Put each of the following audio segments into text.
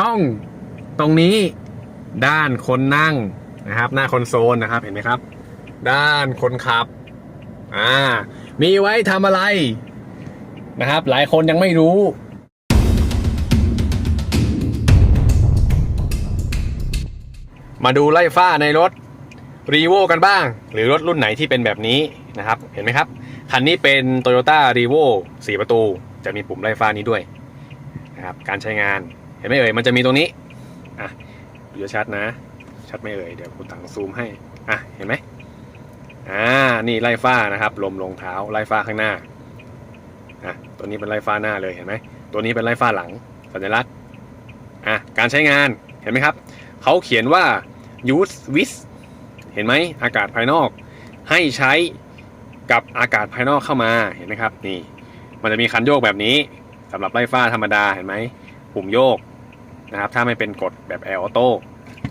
ช่องตรงนี้ด้านคนนั่งนะครับ หน้าคอนโซลนะครับเห็นไหมครับ ด้านคนขับอ่ามีไว้ทำอะไรนะครับ หลายคนยังไม่รู้มาดูไล่ฟ้าในรถรีโวกันบ้าง หรือรถรุ่นไหนที่เป็นแบบนี้นะครับ เห็นไหมครับ คันนี้เป็น Toyota r e v o 4 ประตู จะมีปุ่มไล่ฟ้านี้ด้วยนะครับการใช้งาน เห็นไหมเอ่ยมันจะมีตรงนี้อะดูชัดนะ ชัดไม่เอ่ยเดี๋ยวคุณตังซูมให้อะเห็นไหมอ่านี่ไล่ฟ้านะครับ ลมลงเท้าไล่ฟ้าข้างหน้าอะตัวนี้เป็นไล่ฟ้าหน้าเลยเห็นไหมตัวนี้เป็นไล่ฟ้าหลังสัญลักษณ์อะการใช้งานเห็นไหมครับเขาเขียนว่า use with เห็นไหมอากาศภายนอก ให้ใช้กับอากาศภายนอกเข้ามาเห็นไหมครับนี่ มันจะมีคันโยกแบบนี้สำหรับไล่ฟ้าธรรมดาเห็นไหมปุ่มโยก นะครับ ถ้าไม่เป็นกดแบบแอร์ออโต้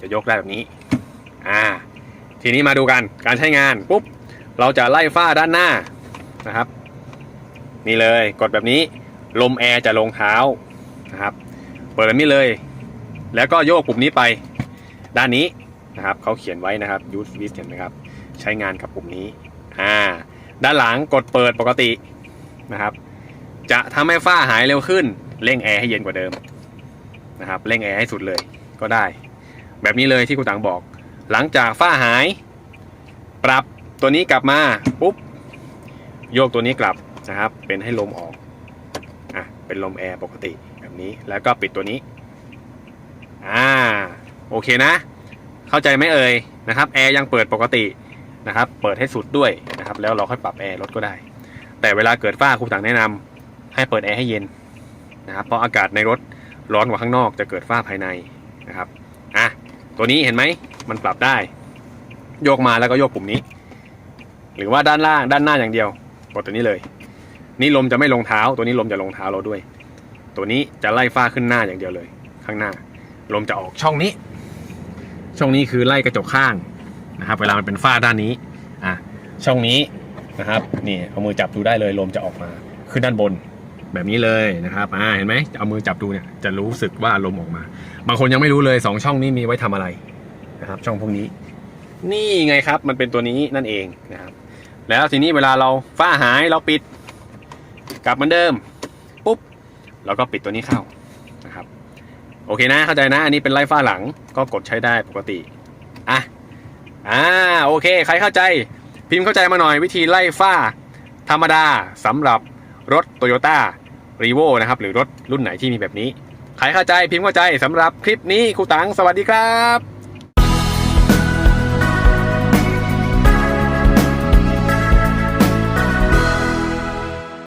จะยกได้แบบนี้ อ่า ทีนี้มาดูกัน การใช้งาน ปุ๊บ เราจะไล่ฟ้าด้านหน้านะครับ นี่เลยกดแบบนี้ ลมแอร์จะลงเท้านะครับ เปิดแบบนี้เลย แล้วก็โยกปุ่มนี้ไป ด้านนี้นะครับ เขาเขียนไว้นะครับ use with เห็นไหมครับ ใช้งานกับปุ่มนี้ อ่า ด้านหลังกดเปิดปกตินะครับ จะทำให้ฝ้าหายเร็วขึ้น เร่งแอร์ให้เย็นกว่าเดิม นะครับเร่งแอร์ให้สุดเลยก็ได้ แบบนี้เลยที่คุณตังบอก หลังจากฝ้าหาย ปรับตัวนี้กลับมาปุ๊บโยกตัวนี้กลับนะครับ เป็นให้ลมออกอะเป็นลมแอร์ปกติแบบนี้แล้วก็ปิดตัวนี้อ่าโอเคนะ เข้าใจไหมเอ่ยนะครับแอร์ยังเปิดปกตินะครับ เปิดให้สุดด้วยนะครับ แล้วเราค่อยปรับแอร์รถก็ได้ แต่เวลาเกิดฝ้าครูต่างแนะนำให้เปิดแอร์ให้เย็นนะครับเพราะอากาศในรถ ร้อนกว่าข้างนอกจะเกิดฝ้าภายในนะครับอะตัวนี้เห็นไหมมันปรับได้ โยกมาแล้วก็โยกปุ่มนี้ หรือว่าด้านล่างด้านหน้าอย่างเดียวกดตัวนี้เลย นี่ลมจะไม่ลงเท้า ตัวนี้ลมจะลงเท้าเราด้วย ตัวนี้จะไล่ฝ้าขึ้นหน้าอย่างเดียวเลย ข้างหน้า ลมจะออกช่องนี้ ช่องนี้คือไล่กระจกข้างนะครับ เวลามันเป็นฝ้าด้านนี้อะช่องนี้นะครับนี่เอามือจับดูได้เลยลมจะออกมาขึ้นด้านบน แบบนี้เลยนะครับอ่าเห็นไหมเอามือจับดูเนี่ยจะรู้สึกว่าลมออกมา บางคนยังไม่รู้เลยสองช่องนี้มีไว้ทำอะไรนะครับ ช่องพวกนี้ นี่ไงครับมันเป็นตัวนี้นั่นเองนะครับ แล้วทีนี้เวลาเราฝ้าหายเราปิดกลับเหมือนเดิมปุ๊บเราก็ปิดตัวนี้เข้านะครับ โอเคนะเข้าใจนะ อันนี้เป็นไล่ฝ้าหลังก็กดใช้ได้ปกติอะอ่าโอเค ใครเข้าใจ พิมพ์เข้าใจมาหน่อยวิธีไล่ฝ้าธรรมดาสำหรับรถ Toyota r รีโวนะครับหรือรถรุ่นไหนที่มีแบบนี้ ใครเข้าใจพิมพ์เข้าใจสำหรับคลิปนี้ครูตังสวัสดีครับ